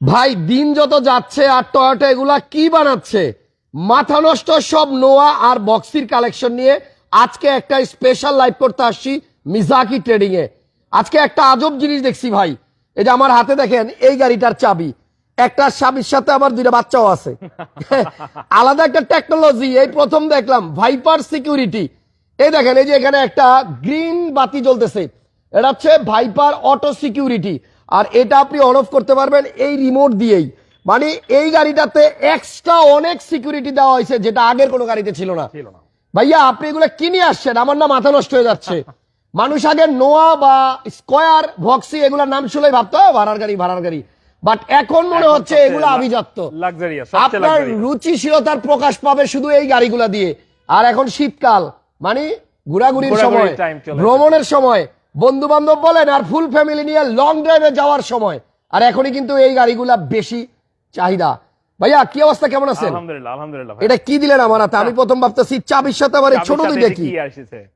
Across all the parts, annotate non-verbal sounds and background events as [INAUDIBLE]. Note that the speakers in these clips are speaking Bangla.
ভাই, দিন যত যাচ্ছে আর টয়োটা এগুলা কি বানাচ্ছে? মাথা নষ্ট সব নোয়া আর বক্সির কালেকশন নিয়ে আজকে একটা স্পেশাল লাইভ করতে আসছি মিজাকি ট্রেডিং এ। আজকে একটা আজব জিনিস দেখছি ভাই। এই যে আমার হাতে দেখেন, এই গাড়িটার চাবি। একটা চাবির সাথে আমার দুইটা বাচ্চাও আছে। [LAUGHS] আলাদা একটা টেকনোলজি এই প্রথম দেখলাম ভাইপার সিকিউরিটি এই দেখেন, এই যে এখানে একটা গ্রিন বাতি জ্বলতেছে। এটা হচ্ছে ভাইপার অটো সিকিউরিটি আর এটা আপনি অন অফ করতে পারবেন এই রিমোট দিয়েই। মানে এই গাড়িটাতে এক্সট্রা অনেক সিকিউরিটি দেওয়া হয়েছে যেটা আগের কোনো গাড়িতে ছিল না। ভাইয়া আপনি এগুলো কিনে আসছেন আমার না মাথা নষ্ট হয়ে যাচ্ছে। [LAUGHS] মানুষ আগে নোয়া বা স্কোয়ার ভক্সি এগুলোর নাম শুনলেই ভাবতো "ও, ভাড়ার গাড়ি ভাড়ার গাড়ি। বাট এখন মনে হচ্ছে এগুলো আভিজাত্য। আপনার রুচিশীলতার প্রকাশ পাবে শুধু এই গাড়িগুলা দিয়ে। আর এখন শীতকাল মানে ঘোরাঘুরির সময় ভ্রমণের সময় বন্ধু বান্ধব বলেন আর ফুল ফ্যামিলি নিয়ে লং ড্রাইভে যাওয়ার সময়। আর এখনই কিন্তু এই গাড়িগুলা বেশি চাহিদা। ভাইয়া কি অবস্থা? কেমন আছেন? আলহামদুলিল্লাহ আলহামদুলিল্লাহ এটা কি দিলেন আমার? হাতে আমি প্রথম ভাবতেছি চাবির সাথে চাবির ছোট দুইটা কি?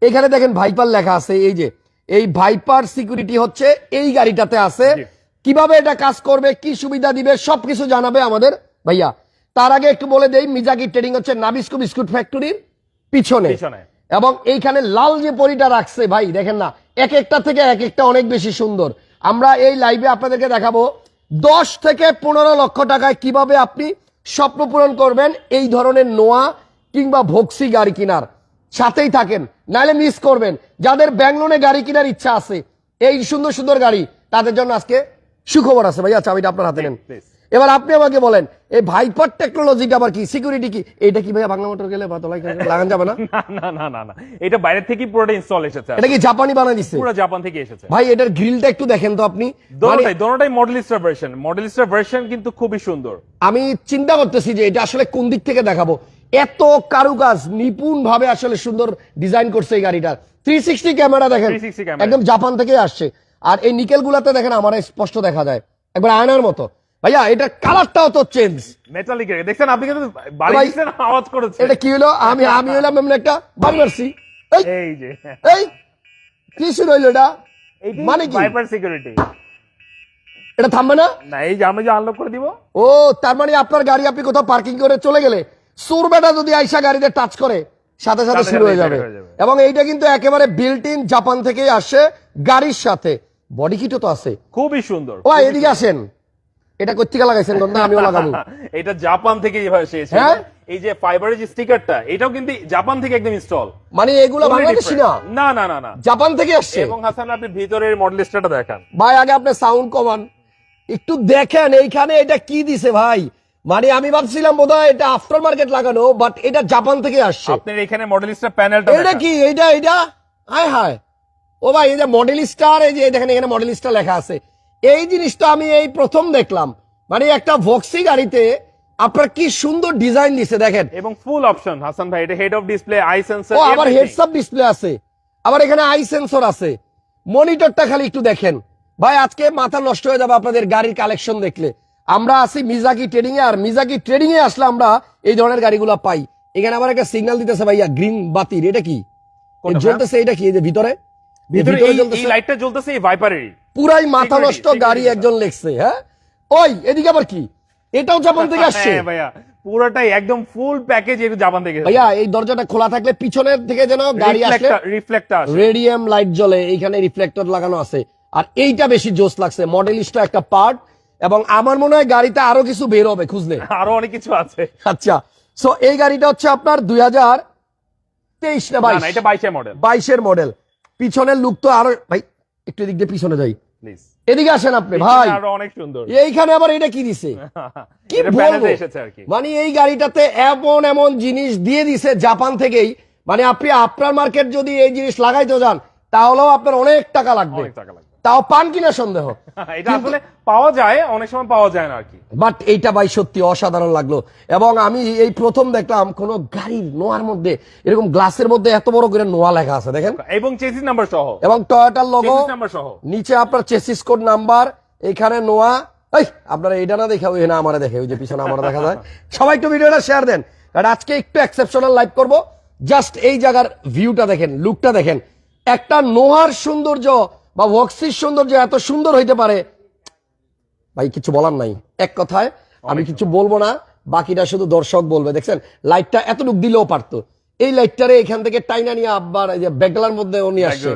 এখানে দেখেন ভাইপার লেখা আছে এই যে। এই ভাইপার সিকিউরিটি হচ্ছে এই গাড়িটাতে আছে। কীভাবে এটা কাজ করবে কি সুবিধা দিবে সবকিছু জানাবে আমাদের ভাইয়া। তার আগে একটু বলে দেই মিজাকি ট্রেডিং হচ্ছে নাবিস্কো বিস্কুট ফ্যাক্টরির পিছনে। এবং এইখানে লাল যে পরিটা রাখছে ভাই দেখেন না এক একটা থেকে এক একটা অনেক বেশি সুন্দর। আমরা এই লাইভে আপনাদেরকে দেখাবো দশ থেকে পনেরো লক্ষ টাকায় কীভাবে আপনি স্বপ্ন পূরণ করবেন এই ধরনের নোয়া কিংবা ভক্সি গাড়ি কেনার। সাথেই থাকেন নাহলে মিস করবেন। যাদের ব্যাংলোনে গাড়ি কেনার ইচ্ছা আছে এই সুন্দর সুন্দর গাড়ি তাদের জন্য আজকে সুখবর আছে। ভাইয়া চাবিটা আপনার হাতে নেন. এবার আপনি আমাকে বলেন এই ভাইপার টেকনোলজিটা আবার কি সিকিউরিটি কি? এটা কি ভাইয়া বাংলা মোটর গেলে বা তোলাই লাগান যাবে [LAUGHS] না? না না না না এটা বাইরে থেকে পুরোটা ইনস্টল এসেছে এটা কি জাপানি বানাই দিচ্ছে পুরো জাপান থেকে এসেছে। ভাই এটার গ্রিলটা একটু দেখেন তো আপনি। মানে দোনোটাই দোনোটাই মডেলিস্টার ভার্সন মডেলিস্টার ভার্সন কিন্তু খুবই সুন্দর। আমি চিন্তা করতেছি যে এটা আসলে কোন দিক থেকে দেখাবো। এত কারুকাজ নিপুণ ভাবে আসলে সুন্দর ডিজাইন করছে এই গাড়িটার থ্রি সিক্সটি ক্যামেরা দেখেন। 360 ক্যামেরা। একদম জাপান থেকে আসছে। আর এই নিকেল গুলাতে দেখেন আমার স্পষ্ট দেখা যায়। একবার আয়নার মতো। ভাইয়া এটার কালারটাও তো চেঞ্জ মেটালিক দেখছেন আপনি কিন্তু বাড়ি দিচ্ছেন আওয়াজ করেছে এটা কি হলো? আমি আমি হলাম এমন একটা এই যে। এই কি শুরু হইল এটা? মানে কি? সিকিউরিটি এটা থামবে না? না এই যে আমি যে আনলক করে দিব। ও তার মানে আপনার গাড়ি আপনি কোথাও পার্কিং করে চলে গেলে সুরবেটা যদি আইসা গাড়িতে টাচ করে সাথে সাথে শুরু হয়ে যাবে। এবং এইটা কিন্তু একেবারে বিল্ট ইন জাপান থেকেই আসে গাড়ির সাথে। বডি কিটও তো আছে। খুবই সুন্দর। ও এদিকে আসেন। এটা কোথেকে লাগাইছেন গন্ধা? আমিও লাগাবো। [LAUGHS] এটা জাপান থেকে যেভাবে এসেছে হ্যাঁ? এই যে ফাইবারের যে স্টিকারটা এটাও কিন্তু জাপান থেকে একদম ইনস্টল মানে এগুলো বাংলাদেশি না? না না না না। জাপান থেকে আসছে? এবং হাসান আপনি ভিতরের মডেলিস্টাটা দেখান। ভাই আগে আপনি সাউন্ড কমান। একটু দেখেন এইখানে এটা কি দিছে ভাই? মানে আমি ভাবছিলাম বোধহয় এটা আফটার মার্কেট লাগানো বাট এটা জাপান থেকে আসছে। আপনার এখানে মডেলিস্টার প্যানেলটা এটা কি? এটা এটা হায় হায়। ও ভাই এই যে মডেল স্টার এই যে দেখেন এখানে মডেল স্টার লেখা আছে। এই জিনিসটা আমি এই প্রথম দেখলাম। মানে একটা ভক্সি গাড়িতে আপনার কি সুন্দর ডিজাইন দিছে দেখেন। এবং ফুল অপশন হাসান ভাই এটা head of display eye sensor ও আবার হেডসআপ ডিসপ্লে আছে। আবার এখানে আই সেন্সর আছে। মনিটরটা খালি একটু দেখেন। ভাই আজকে মাথা নষ্ট হয়ে যাবে আপনাদের গাড়ির কালেকশন দেখলে। আমরা আছি মিজাকি ট্রেডিং এ আর মিজাকি ট্রেডিং এ আসলে আমরা এই ধরনের গাড়িগুলো পাই। এখানে আবার একটা সিগন্যাল দিতেছে ভাইয়া গ্রিন বাতির এটা কি? জ্বলতেছে এটা কি? এই যে ভিতরে? ভিতরে? এই লাইটটা জ্বলতেছে। এই ভাইপারেরই পুরাই মাথা নষ্ট গাড়ি একজন লেখছে হ্যাঁ? ওই এদিকে আবার কি? এটাও জাপান থেকে আসছে? হ্যাঁ ভাইয়া পুরোটাই একদম ফুল প্যাকেজ এটা জাপান থেকে ভাইয়া এই দরজাটা খোলা থাকলে পিছনের থেকে যেন গাড়ি আসলে রিফ্লেক্টর রেডিয়াম লাইট জ্বলে এইখানে রিফ্লেক্টর লাগানো আছে। আর এইটা বেশি জোস লাগছে মডেলিস্টটা একটা পার্ট এবং আমার মনে হয় গাড়িতে আরও কিছু বের হবে খুঁজলে। আরও অনেক কিছু আছে। আচ্ছা সো এই গাড়িটা হচ্ছে আপনার দুই হাজার তেইশ না বাইশ? এটা বাইশের মডেল বাইশের মডেল পিছনের লুক তো আরও ভাই একটু এদিক দিয়ে পিছনে যাই। এদিকে আসেন আপনি ভাই। অনেক সুন্দর। এইখানে আবার এটা কি দিছে? [LAUGHS] কি বলব? মানে এই গাড়িটাতে এমন এমন জিনিস দিয়ে দিছে জাপান থেকেই। মানে আপনি আপনার মার্কেট যদি এই জিনিস লাগাইতে যান তাহলেও আপনার অনেক টাকা লাগবে। অনেক টাকা লাগবে। তাও পান কিনা সন্দেহ। [LAUGHS] এটা আসলে পাওয়া যায় অনেক সময় পাওয়া যায় না আর কি বাট এইটা ভাই সত্যি অসাধারণ লাগল। এবং আমি এই প্রথম দেখলাম কোন গাড়ির নোয়ার মধ্যে এরকম গ্লাসের মধ্যে এত বড় করে নোয়া লেখা আছে দেখেন। এবং চেসিস নাম্বার সহ। এবং টয়োটার লোগো নাম্বার সহ। নিচে আপনার চেসিস কোড নাম্বার এখানে নোয়া। এই আপনারা এইটা না দেখে ওই না আমারে দেখে ওই যে পিছনে আমার দেখা যায়। [LAUGHS] সবাই একটু ভিডিওটা শেয়ার দেন। কারণ আজকে একটু এক্সেপশনাল লাইভ করব। জাস্ট এই জায়গার ভিউটা দেখেন লুকটা দেখেন। একটা নোয়ার সৌন্দর্য বা ওয়াক্সির সৌন্দর্য এত সুন্দর হইতে পারে ভাই কিছু বলার নাই। এক কথায় আমি কিছু বলব না বাকিটা শুধু দর্শক বলবে। দেখছেন লাইটটা এতটুক দিলেও পারতো। এই লাইটটারে এখান থেকে টাইনা নিয়ে আবার এই যে ব্যাগলার মধ্যে নিয়ে আসছে।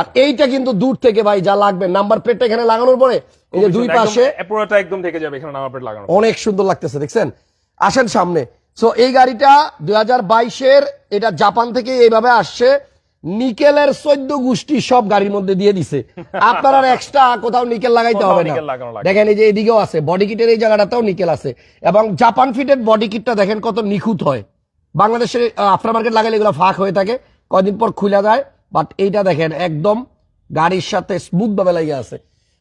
আর এইটা কিন্তু দূর থেকে ভাই যা লাগবে। নাম্বার প্লেটটা এখানে লাগানোর পরে এই যে দুই পাশে পুরোটা একদম থেকে যাবে এখানে নাম্বার প্লেট লাগানো অনেক সুন্দর লাগতেছে দেখছেন? আসেন সামনে। সো এই গাড়িটা দুই হাজার বাইশের এটা জাপান থেকে এইভাবে আসছে। নিকেলের চোদ্দ গোষ্ঠী সব গাড়ির মধ্যে দিয়ে দিছে। আপনার আর এক্সট্রা কোথাও নিকেল লাগাইতে হবে না। দেখেন এই যে এদিকেও আছে বডি কিটের এই জায়গাটাতেও নিকেল আছে। এবং জাপান ফিটের বডি কিটটা দেখেন কত নিখুঁত হয়। বাংলাদেশের আফটার মার্কেট লাগালে এগুলো ফাঁক হয়ে থাকে কয়দিন পর খুলে যায়। বাট এইটা দেখেন একদম গাড়ির সাথে স্মুথ ভাবে লাগিয়ে আছে।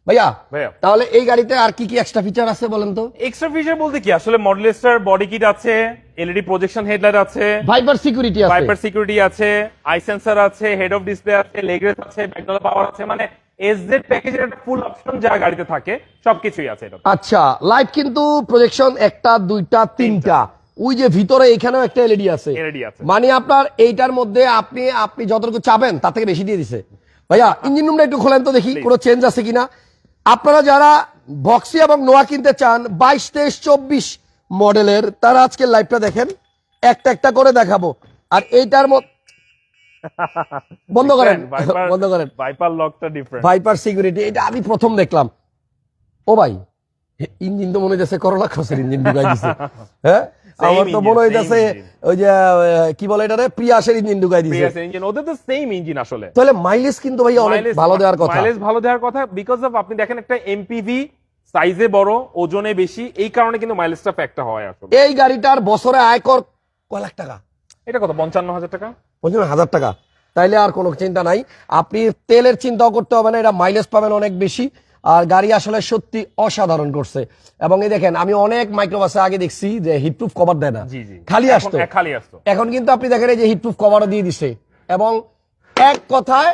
ভাইয়া ভাইয়া। তাহলে এই গাড়িতে আর কি কি এক্সট্রা ফিচার আছে বলেন তো? এক্সট্রা ফিচার বলতে কি? আসলে মডেলিস্টার বডি কিট আছে এলইডি প্রজেকশন হেডলাইট আছে ভাইপার সিকিউরিটি আছে। ভাইপার সিকিউরিটি আছে আই সেন্সর আছে হেড অফ ডিসপ্লে আছে লেগরেস আছে ব্যাকডালা পাওয়ার আছে মানে এসজেড প্যাকেজের একটা ফুল অপশন যা গাড়িতে থাকে সবকিছুই আছে এটা আচ্ছা লাইট কিন্তু প্রজেকশন একটা দুইটা তিনটা। ওই যে ভিতরে এখানেও একটা এলইডি আছে। LED আছে। মানে আপনার এইটার মধ্যে আপনি আপনি যতটুকু চাবেন তার থেকে বেশি দিয়ে দিছে। ভাইয়া ইঞ্জিন রুমটা একটু খোলেন তো দেখি কোনো চেঞ্জ আছে কিনা? আপনারা যারা বক্সি এবং নোয়া কিনতে চান বাইশ তেইশ চব্বিশ মডেলের তারা আজকে লাইভটা দেখেন। একটা একটা করে দেখাবো। আর এইটার মত [LAUGHS] বন্ধ করেন। [LAUGHS] বন্ধ করেন। ভাইপার লকটা ডিফারেন্ট ভাইপার সিকিউরিটি এটা আমি প্রথম দেখলাম। ও ভাই ইঞ্জিন তো মনে হচ্ছে করোলা ক্রসের ইঞ্জিন ঢুকাই দিছে। [LAUGHS] হ্যাঁ? আমার তো মনে হইতেছে. ওই যে কি বলে এটা প্রিয়াসের ইঞ্জিন ঢুকাই দিছে। প্রিয়াস ইঞ্জিন ওদের তো সেম ইঞ্জিন আসলে। তাহলে মাইলেজ কিন্তু ভাই অনেক ভালো দেওয়ার কথা। মাইলেজ ভালো দেওয়ার কথা বিকজ অফ আপনি দেখেন একটা এমপিভি সাইজে বড় ওজনে বেশি এই কারণে কিন্তু মাইলেজটা ফ্যাক্টর হয় আসলে। এই গাড়িটার বছরে আয়কর কয় লাখ টাকা? এটা কত পঞ্চান্ন হাজার টাকা? পঞ্চান্ন হাজার টাকা। তাইলে আর কোনো চিন্তা নাই। আপনি তেলের চিন্তাও করতে হবে না এটা মাইলেজ পাবেন অনেক বেশি। আর গাড়ি আসলে সত্যি অসাধারণ করছে। এবং এই দেখেন আমি অনেক মাইক্রোবাসে আগে দেখছি যে হিটপ্রুফ কভার দেয় না। খালি আসতো। খালি আসতো। এখন কিন্তু আপনি দেখেন এই যে হিটপ্রুফ কভারও দিয়ে দিছে। এবং এক কথায়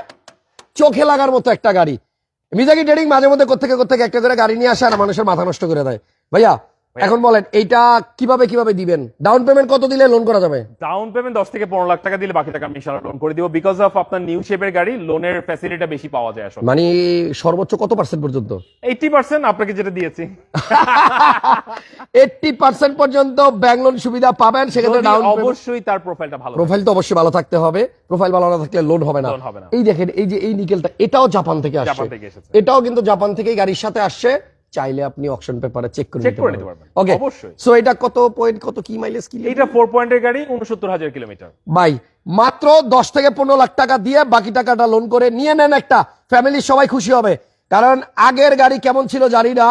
চোখে লাগার মতো একটা গাড়ি। মিজাকি ট্রেডিং মাঝে মধ্যে কোথেকে কোথেকে একটা করে গাড়ি নিয়ে আসে আর মানুষের মাথা নষ্ট করে দেয়। ভাইয়া এখন বলেন এইটা কীভাবে কীভাবে দিবেন? ডাউন পেমেন্ট কত দিলে লোন করা যাবে? ডাউন পেমেন্ট দশ থেকে পনেরো লাখ টাকা দিলে বাকি টাকা আমি ইনশাল্লাহ লোন করে দিব বিকজ অফ আপনার নিউ শেপের গাড়ি লোনের ফ্যাসিলিটিটা বেশি পাওয়া যায় আসলে। মানে সর্বোচ্চ কত পার্সেন্ট পর্যন্ত? এইটি পার্সেন্ট আপনাকে যেটা দিয়েছি। এইটটি পার্সেন্ট পর্যন্ত ব্যাংক লোন সুবিধা পাবেন সেক্ষেত্রে ডাউন অবশ্যই তার প্রোফাইলটা ভালো প্রোফাইল তো অবশ্যই ভালো থাকতে হবে প্রোফাইল ভালো না থাকলে লোন হবে না। Loan হবে না। এই দেখেন এই যে এই নিকেলটা এটাও জাপান থেকে আসছে। এটাও কিন্তু জাপান থেকেই গাড়ির সাথে আসছে। চাইলে আপনি অকশন পেপারে চেক করে নিতে পারবেন। ওকে অবশ্যই। সো এটা কত পয়েন্ট কত কি মাইলেজ কি এইটা ফোর পয়েন্টের গাড়ি উনসত্তর হাজার কিলোমিটার ভাই মাত্র দশ থেকে পনেরো লাখ টাকা দিয়ে বাকি টাকাটা লোন করে নিয়ে নেন একটা। ফ্যামিলির সবাই খুশি হবে। কারণ আগের গাড়ি কেমন ছিল জানি না।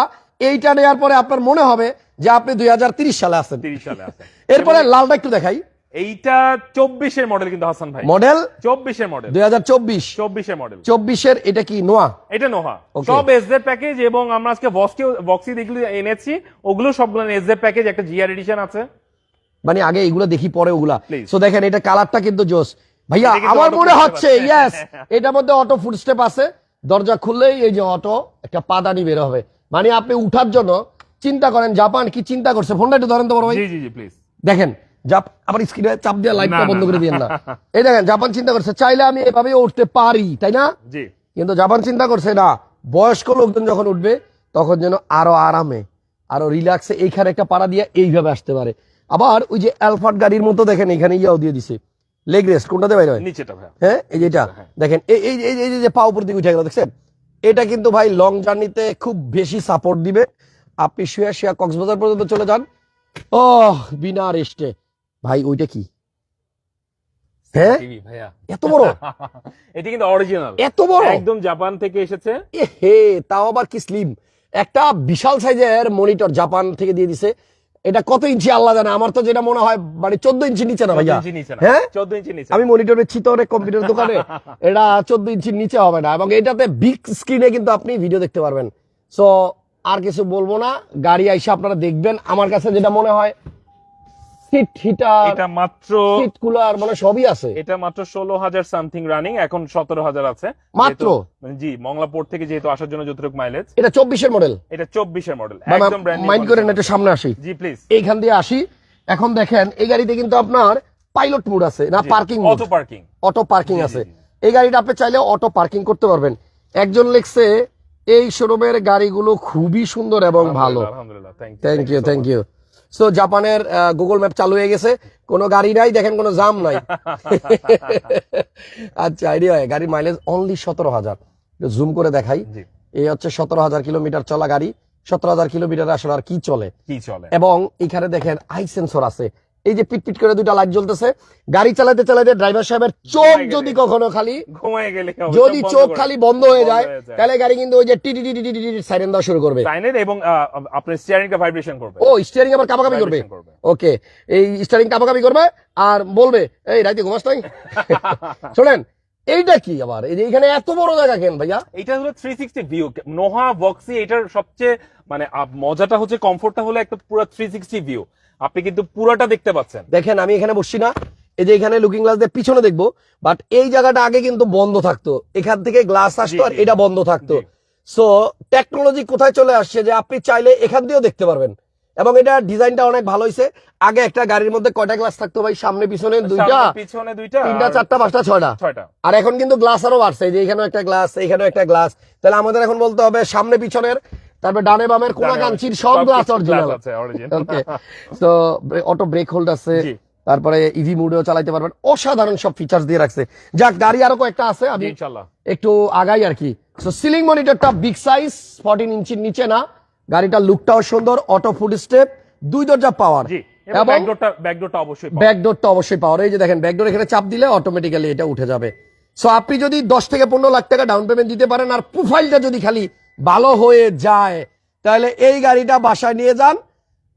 এইটা নেওয়ার পরে আপনার মনে হবে যে আপনি দুই সালে আছেন। তিরিশ সালে আছে এরপরে লালটা একটু দেখাই। এইটা চব্বিশের মডেল কিন্তু হাসান ভাই। মডেল চব্বিশের মডেল দুই হাজার চব্বিশ। চব্বিশের মডেল চব্বিশের এটা কি নোয়া? এটা নোহা. সব এসজেড প্যাকেজ এবং আমরা আজকে বক্সকে বক্সি যেগুলো এনেছি। ওগুলো সবগুলো এসজেড প্যাকেজ একটা জিআর এডিশন আছে। মানে আগে এগুলো দেখি পরে ওগুলা। সো দেখেন এটা কালারটা কিন্তু জোস। ভাইয়া আমার মনে হচ্ছে। ইয়েস এটার মধ্যে অটো ফুটস্টেপ আছে। দরজা খুললেই এই যে অটো একটা পাদানি বের হবে। মানে আপনি উঠার জন্য চিন্তা করেন জাপান কি চিন্তা করছে? ফোনটা একটু ধরেন তো বড় ভাই। জি জি প্লিজ দেখেন আবার স্ক্রিনে চাপ দিয়ে লাইটটা বন্ধ করে। দিয়েন না। এই দেখেন জাপান চিন্তা করছে চাইলে আমি এভাবে উঠতে পারি তাই না? কিন্তু জাপান চিন্তা করছে না বয়স্ক লোকজন যখন উঠবে তখন যেন আরও আরামে আরও রিল্যাক্সে এইখানে একটা পাড়া দিয়ে এইভাবে আসতে পারে। আবার ওই যে অ্যালফাট গাড়ির মতো দেখেন এখানে ইয়াও দিয়ে দিছে। লেগ রেস্ট কোনটাতে বাইরে হয় হ্যাঁ এই যেটা। দেখেন এই এই এই- এই যে পা উপর দিকে উঠে গেল দেখছেন? এটা কিন্তু ভাই লং জার্নিতে খুব বেশি সাপোর্ট দিবে। আপনি শুয়ে শুয়ে কক্সবাজার পর্যন্ত চলে যান। ও বিনা রেস্টে ভাই ওইটা কি? হ্যাঁ? এত বড়? [LAUGHS] এটি কিন্তু অরিজিনাল এত বড়? একদম জাপান থেকে এসেছে। হে তাও আবার কি স্লিম একটা বিশাল সাইজের মনিটর জাপান থেকে দিয়ে দিছে। এটা কত ইঞ্চি আল্লাহ জানে? আমার তো যেটা মনে হয় মানে চোদ্দ ইঞ্চি নিচে না ভাইয়া? 14 ইঞ্চি নিচে না। হ্যাঁ? 14 ইঞ্চি নিচে। আমি মনিটর বেচছি তো অনেক কম্পিউটার দোকানে। [LAUGHS] এটা চোদ্দ ইঞ্চির নিচে হবে না। এবং এটাতে বিগ স্ক্রিনে কিন্তু আপনি ভিডিও দেখতে পারবেন। সো আর কিছু বলব না। গাড়ি আইসা আপনারা দেখবেন। আমার কাছে যেটা মনে হয় সিট হিটার এটা মাত্র সিট কুলার মানে সবই আছে। এটা মাত্র ষোলো হাজার সামথিং রানিং এখন সতেরো হাজার আছে। মাত্র? জি মংলাপোর্ট থেকে যেহেতু আসার জন্য যতটুকু মাইলেজ এটা চব্বিশের মডেল এটা চব্বিশের মডেল একদম মাইন্ড করেন একটু সামনে আসি। জি প্লিজ এইখান দিয়ে আসি। এখন দেখেন এই গাড়িতে কিন্তু আপনার পাইলট মোড আছে না parking auto parking auto parking আছে। এই গাড়িটা আপনি চাইলে অটো পার্কিং করতে পারবেন। একজন লেখছে এই শোরুমের গাড়িগুলো খুবই সুন্দর এবং ভালো। আলহামদুলিল্লাহ thank you thank you thank you so জাপানের গুগল ম্যাপ চালু হয়ে গেছে। কোনো গাড়ি নাই দেখেন কোনো জাম নাই। [LAUGHS] আচ্ছা আইডিয়া হয় গাড়ির মাইলেজ অনলি সতেরো হাজার। জুম করে দেখাই। এই হচ্ছে সতেরো হাজার কিলোমিটার চলা গাড়ি। সতেরো হাজার কিলোমিটার আসলে আর কি চলে? কি চলে? এবং এখানে দেখেন আই সেন্সর আছে। এই যে পিট পিট করে দুইটা লাইট জ্বলতেছে গাড়ি চালাতে চালাতে ড্রাইভার সাহেবের চোখ যদি কখনো খালি ঘুমায় গেলে যদি চোখ খালি বন্ধ হয়ে যায়। তাহলে গাড়ি কিন্তু ওই যে টি টি টি টি টি সাইরেন দেওয়া শুরু করবে। সাইনের এবং আপনার স্টিয়ারিংটা ভাইব্রেশন করবে। ও স্টিয়ারিং আবার কাপাকাপি করবে। ওকে এই স্টিয়ারিং কাপাকাপি করবে আর বলবে এই রাইতে ঘুমাস নাই? [LAUGHS] শোনেন এইটা কি আবার? এই যে এখানে এত বড় জায়গা কেন ভাইয়া? এটা হলো three sixty view Noha Bakshi এটার সবচেয়ে মানে মজাটা হচ্ছে কমফোর্টটা হলো একটা পুরো থ্রি সিক্সটি ভিউ আপনি কিন্তু পুরোটা দেখতে পাচ্ছেন। দেখেন আমি এখানে বসছি না। এই যে এখানে লুকিং গ্লাস দিয়ে পিছনে দেখব বাট এই জায়গাটা আগে কিন্তু বন্ধ থাকতো। এখান থেকে গ্লাস আসতো আর এটা বন্ধ থাকতো। সো টেকনোলজি কোথায় চলে আসছে যে আপনি চাইলে এখান দিয়েও দেখতে পারবেন। এবং এটা ডিজাইনটা অনেক ভালো হয়েছে। আগে একটা গাড়ির মধ্যে কয়টা গ্লাস থাকতো ভাই? সামনে পিছনে দুইটা? পিছনে দুইটা তিনটা চারটা পাঁচটা ছয়টা? আর এখন কিন্তু গ্লাস আরও বাড়ছে। যে এখানেও একটা গ্লাস এখানেও একটা গ্লাস তাহলে আমাদের এখন বলতে হবে সামনে পিছনের। তারপরে ডানে বামের কোনা কাঞ্চির বামে সব গ্লাস অরিজিনাল glass আছে। ওকে তো অটো ব্রেক হোল্ড আছে। তারপরে ইভি মুডেও চালাতে পারবেন। অসাধারণ সব ফিচার্স দিয়ে রাখছে। যাক গাড়ি আরও কয়েকটা আছে আমি একটু আগাই আর কি। সো সিলিং মনিটরটা বিগ সাইজ ফোরটিন ইঞ্চির নিচে না। গাড়িটার লুকটাও সুন্দর অটো ফুড স্টেপ দুই দরজা পাওয়ার অবশ্যই ব্যাকডোরটা অবশ্যই পাওয়ার এই যে দেখেন ব্যাকডোর এখানে চাপ দিলে অটোমেটিক্যালি এটা উঠে যাবে। সো আপনি যদি দশ থেকে পনেরো লাখ টাকা ডাউন পেমেন্ট দিতে পারেন আর প্রোফাইলটা যদি খালি ভালো হয়ে যায়। তাহলে এই গাড়িটা বাসায় নিয়ে যান।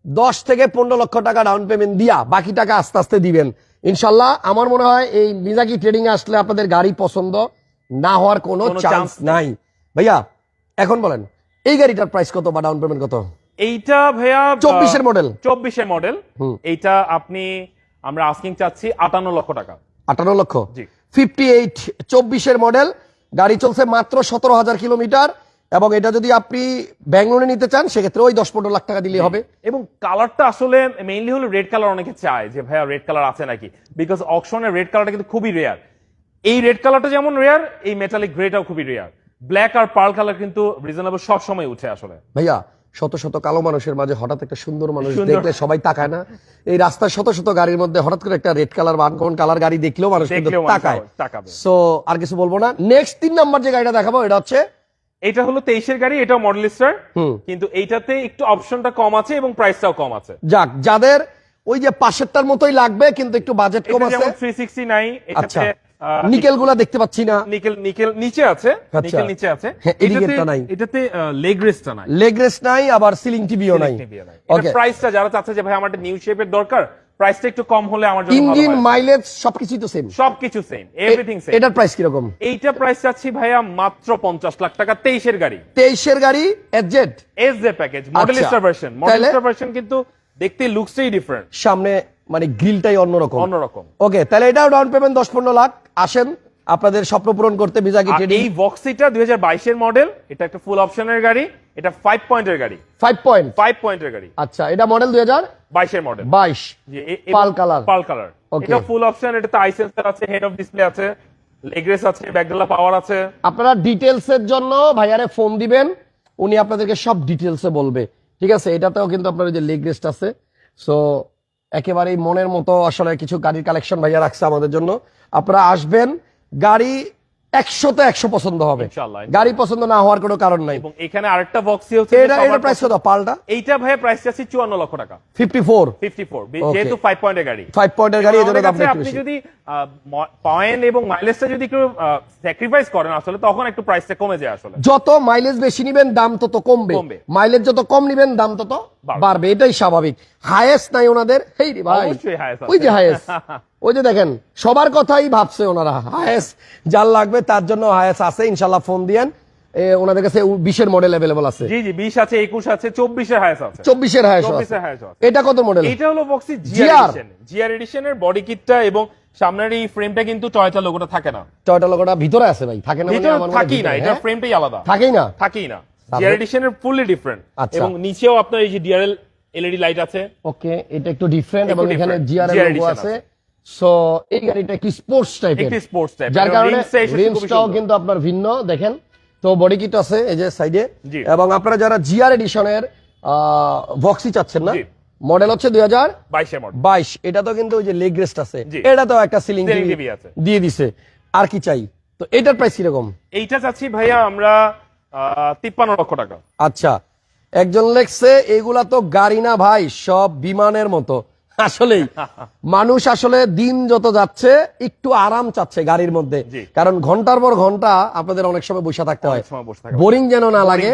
দশ থেকে পনেরো লক্ষ টাকা ডাউন পেমেন্ট দিয়া বাকি টাকা আস্তে আস্তে দিবেন। ইনশাল্লাহ আমার মনে হয় এই মিজাকি ট্রেডিং আসলে আপনাদের গাড়ি পছন্দ না হওয়ার কোনো চান্স নাই। ভাইয়া এখন বলেন এই গাড়িটার প্রাইস কত বা ডাউন পেমেন্ট কত? এইটা ভাইয়া চব্বিশের মডেল চব্বিশের মডেল হুম। এইটা আপনি আমরা আস্কিং চাচ্ছি আটান্ন লক্ষ টাকা। আটান্ন লক্ষ? ফিফটি এইট চব্বিশের মডেল গাড়ি চলছে মাত্র সতেরো হাজার কিলোমিটার এবং এটা যদি আপনি ব্যাঙ্গলোরে নিতে চান সেক্ষেত্রে ওই দশ পনেরো লাখ টাকা দিলে হবে। এবং কালারটা আসলে মেইনলি হলো রেড কালার অনেকে চায় যে ভাইয়া রেড কালার আছে নাকি? বিকজ অকশনের রেড কালারটা কিন্তু খুবই রেয়ার এই রেড কালারটা যেমন রেয়ার এই মেটালিক গ্রেটাও খুবই রেয়ার ব্ল্যাক আর পার্ল কালার কিন্তু রিজনেবল সব সময় উঠে আসলে। ভাইয়া শত শত কালো মানুষের মাঝে হঠাৎ একটা সুন্দর মানুষ দেখলে সবাই তাকায় না। এই রাস্তায় শত শত গাড়ির মধ্যে হঠাৎ করে একটা রেড কালার বা আনকমন কালার গাড়ি দেখলেও মানুষ কিন্তু তাকায়। সো আর কিছু বলব না। নেক্সট তিন নাম্বার যে গাড়িটা দেখাবো এটা হচ্ছে এটা হলো তেইশের গাড়ি এটাও মডেল স্টার কিন্তু এইটাতে একটু অপশনটা কম আছে এবং প্রাইসটাও কম আছে। যাক যাদের ওই যে পাশেরটার মতোই লাগবে কিন্তু একটু বাজেট কম আছে। যেমন থ্রি সিক্সটি নাই আচ্ছা। এটাতে নিকেলগুলা দেখতে পাচ্ছি না। নিকেল নিকেল নিচে আছে আচ্ছা। নিকেল নিচে আছে। হ্যাঁ, এটাতে- নাই। এটাতে লেগ রেস্টটা নাই। লেগ রেস্ট নাই আবার সিলিং টিভিও নাই। ওকে প্রাইসটা যারা চাচ্ছে যে ভাই আমার একটা নিউ শেপের দরকার প্রাইসটা একটু কম হলে আমার জন্য ইঞ্জিন মাইলেজ সবকিছুই তো সেম সবকিছু সেম এভরিথিং সেম এটার প্রাইস কীরকম? এইটা প্রাইস চাচ্ছি ভাইয়া মাত্র পঞ্চাশ লাখ টাকা তেইশের গাড়ি। তেইশের গাড়ি A Z S J package model. Star version model? Star version কিন্তু দেখতে লুকসটাই ডিফারেন্ট সামনে মানে গ্রিলটাই অন্যরকম। অন্যরকম। ওকে তাহলে এটাও ডাউন পেমেন্ট দশ পনেরো লাখ। আসেন আপনাদের স্বপ্ন পূরণ করতে আর ট্রেডিং এই বক্সিটা দুই হাজার বাইশের মডেল এটা একটা ফুল অপশনের গাড়ি এটা ফাইভ পয়েন্টের গাড়ি। ফাইভ পয়েন্ট ফাইভ পয়েন্টের গাড়ি। আচ্ছা এটা মডেল দুই হাজার বাইশের মডেল বাইশ। Pearl colour. Pearl colour. এটা ফুল অপশন এটাতে আই সেন্সর আছে হেড অফ ডিসপ্লে আছে লেগ্রেস আছে ব্যাকডালা পাওয়ার আছে। আপনারা ডিটেলস এর জন্য ভাইয়ারে ফোন দিবেন উনি আপনাদেরকে সব ডিটেলসে বলবে। ঠিক আছে? এটাতেও কিন্তু আপনার যে লেগ রেস্ট আছে। সো একেবারেই মনের মতো আসলে কিছু গাড়ির কালেকশন ভাইয়া রাখছে আমাদের জন্য। আপনারা আসবেন গাড়ি একশোতে একশো পছন্দ হবে। গাড়ি পছন্দ না হওয়ার কোনো কারণ নাই। এবং এখানে আরেকটা বক্সি হচ্ছে এটা এটা প্রাইস কত? পাল্টা? এইটা ভাই প্রাইস আছে চুয়ান্ন লক্ষ টাকা। Fifty four. ফিফটি ফোর যেহেতু ফাইভ পয়েন্টের গাড়ি। ফাইভ পয়েন্টের গাড়ি এই জন্য আমাদের দামটা কাছে একটু আপনি যদি পয়েন্ট এবং মাইলেজটা যদি একটু স্যাক্রিফাইস করেন আসলে তখন একটু প্রাইসটা কমে যায় আসলে। যত মাইলেজ বেশি নিবেন দাম তত কমবে। মাইলেজ যত কম নিবেন দাম তত বাড়বে। এটাই স্বাভাবিক। হায়েস্ট নাই ওনাদের? হেই রে ভাই। ওই যে। হায়েস্ট [LAUGHS] ওই যে দেখেন সবার কথাই ভাবছে ওনারা হায়েস্ট যার লাগবে তার জন্য হায়েস্ট আছে ইনশাল্লাহ ফোন দিয়েন। এ, ওনাদের কাছে বিশের মডেল অ্যাভেলেবল আছে। জি জি বিশ আছে একুশ আছে চব্বিশের হায়াস আছে। চব্বিশের হায়াস আছে। এটা কত মডেল এটা হলো বক্সি জিআর এডিশন জিআর এডিশনের বডি কিটটা এবং সামনের এই ফ্রেমটা কিন্তু টয়টা লোগোটা থাকে না। টয়টা ভিতরে আছে ভাই থাকে না মানে থাকেই না এটা হ্যাঁ? ফ্রেমটাই আলাদা। থাকেই না? থাকেই না। জিআর এডিশনের ফুললি ডিফারেন্ট। এবং নিচেও আপনার এই যে ডিআরএল এলইডি লাইট আছে। ওকে এটা একটু ডিফারেন্ট এবং এখানে different, জিআর GR লোগো আছে। সো এই গাড়িটা একটি স্পোর্টস টাইপের একটি স্পোর্টস টাইপ যার কারণে রিমসটাও কিন্তু আপনার ভিন্ন দেখেন। তো বডি কিট আছে এই যে সাইডে এবং আপনারা যারা জিআর এডিশনের ভক্সি চাচ্ছেন না মডেল হচ্ছে দুই হাজার বাইশে বাইশ। এটা তো কিন্তু ওই যে লেগ রেস্ট আছে। এটা তো একটা সিলিং। দিয়ে দিছে। আর কি চাই? তো এটার প্রাইস কীরকম? এইটা চাচ্ছি ভাইয়া আমরা তিপ্পান্ন লক্ষ টাকা আচ্ছা একজন লেখছে এগুলা তো গাড়ি না ভাই সব বিমানের মতো [LAUGHS] আসলেই মানুষ আসলে দিন যত যাচ্ছে একটু আরাম চাচ্ছে গাড়ির মধ্যে কারণ ঘণ্টার পর ঘণ্টা আপনাদের অনেক সময় বসে থাকতে হয় বোরিং যেন না লাগে।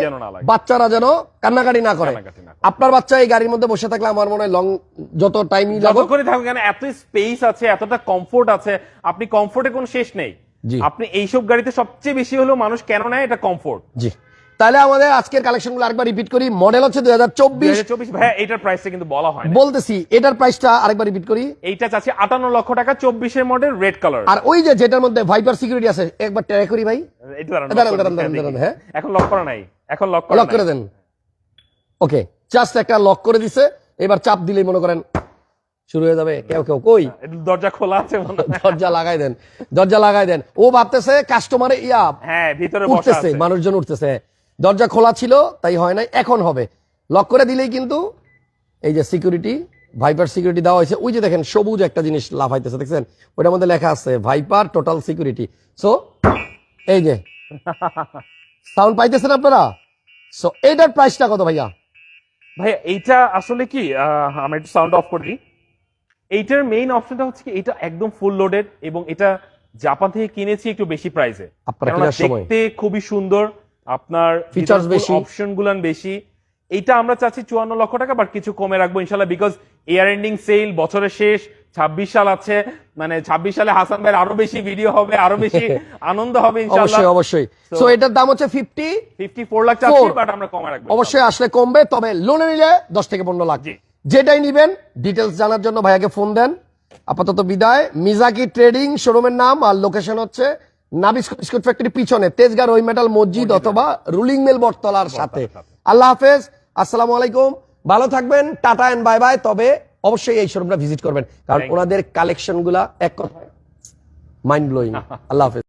বাচ্চারা যেন কান্নাকাটি না করে কান্নাকাটি না করে। আপনার বাচ্চা এই গাড়ির মধ্যে বসে থাকলে আমার মনে হয় লং যত টাইমই যতক্ষণই থাকুক এত স্পেস আছে এতটা কমফোর্ট আছে আপনি কমফোর্টে কোনো শেষ নেই। আপনি এইসব গাড়িতে সবচেয়ে বেশি হলো মানুষ কেন নেয়? এটা কমফোর্ট জি। তাহলে আমাদের আজকের কালেকশনগুলো আরেকবার রিপিট করি। মডেল হচ্ছে দুই হাজার চব্বিশ। চব্বিশ ভাইয়া এইটার প্রাইসটা কিন্তু বলা হয় বলতেছি এটার প্রাইসটা আরেকবার রিপিট করি। এইটা চাচ্ছি আটান্ন লক্ষ টাকা চব্বিশের মডেল রেড কালার আর ওই যে যেটার মধ্যে ভাইপার সিকিউরিটি আছে একবার ট্রাই করি ভাই। এটা দাঁড়ান। হ্যাঁ। এখন লক করা নাই এখন লক করা লক করে দেন। ওকে জাস্ট একটা লক করে দিছে। এবার চাপ দিলেই মনে করেন শুরু হয়ে যাবে। কেউ কেউ কই? দরজা খোলা আছে দরজা লাগাই দেন দরজা লাগাই দেন। ও ভাবতেছে কাস্টমারে ইয়া হ্যাঁ ভিতরে বসা উঠতেছে মানুষজন উঠতেছে। দরজা খোলা ছিল তাই হয় নাই এখন হবে। লক করে দিলেই কিন্তু এই যে সিকিউরিটি ভাইপার সিকিউরিটি দেওয়া হয়েছে। ওই যে দেখেন সবুজ একটা জিনিস লাফাইতেছে দেখছেন? ওইটার মধ্যে লেখা আছে ভাইপার টোটাল সিকিউরিটি সো এই যে। সাউন্ড পাইতেছেন আপনারা? সো এইটার প্রাইসটা কত ভাইয়া? ভাইয়া এইটা আসলে কি? আমরা একটু সাউন্ড অফ করে দিই। এইটার মেইন অপশনটা হচ্ছে কি এটা একদম ফুল লোডেড এবং এটা জাপান থেকে কিনেছি একটু বেশি প্রাইসে। দেখতে খুবই সুন্দর আপনার Features বেশি। অপশন গুলান বেশি। এইটা আমরা চাচ্ছি চুয়ান্ন লক্ষ টাকা বাট কিছু কমে রাখব ইনশাল্লাহ বিকজ ইয়ার এন্ডিং সেল বছরের শেষ ছাব্বিশ সাল আছে মানে ছাব্বিশ সালে হাসান ভাইয়ের আরও বেশি ভিডিও হবে আরও বেশি [LAUGHS] আনন্দ হবে ইনশাল্লাহ অবশ্যই অবশ্যই। সো এটার দাম হচ্ছে ফিফটি ফিফটি ফোর লাখ চাচ্ছি বাট আমরা কমে রাখব অবশ্যই আসলে কমবে তবে লোনে নিলে দশ থেকে পনেরো লাখ। যেটাই নিবেন ডিটেলস জানার জন্য ভাইয়াকে ফোন দেন। আপাতত বিদায়। মিজাকি ট্রেডিং শোরুমের নাম আর লোকেশন হচ্ছে নাবিস বিস্কুট ফ্যাক্টরি পিছনে তেজগা রই মেটাল মসজিদ অথবা রুলিং মিল বটতলার সাথে। আল্লাহ হাফেজ আসসালামু আলাইকুম। ভালো থাকবেন টাটা এন্ড বাই বাই তবে অবশ্যই এই শোরুমটা ভিজিট করবেন কারণ ওনাদের কালেকশনগুলা এক কথা মাইন্ড ব্লোয়িং আল্লাহ হাফেজ।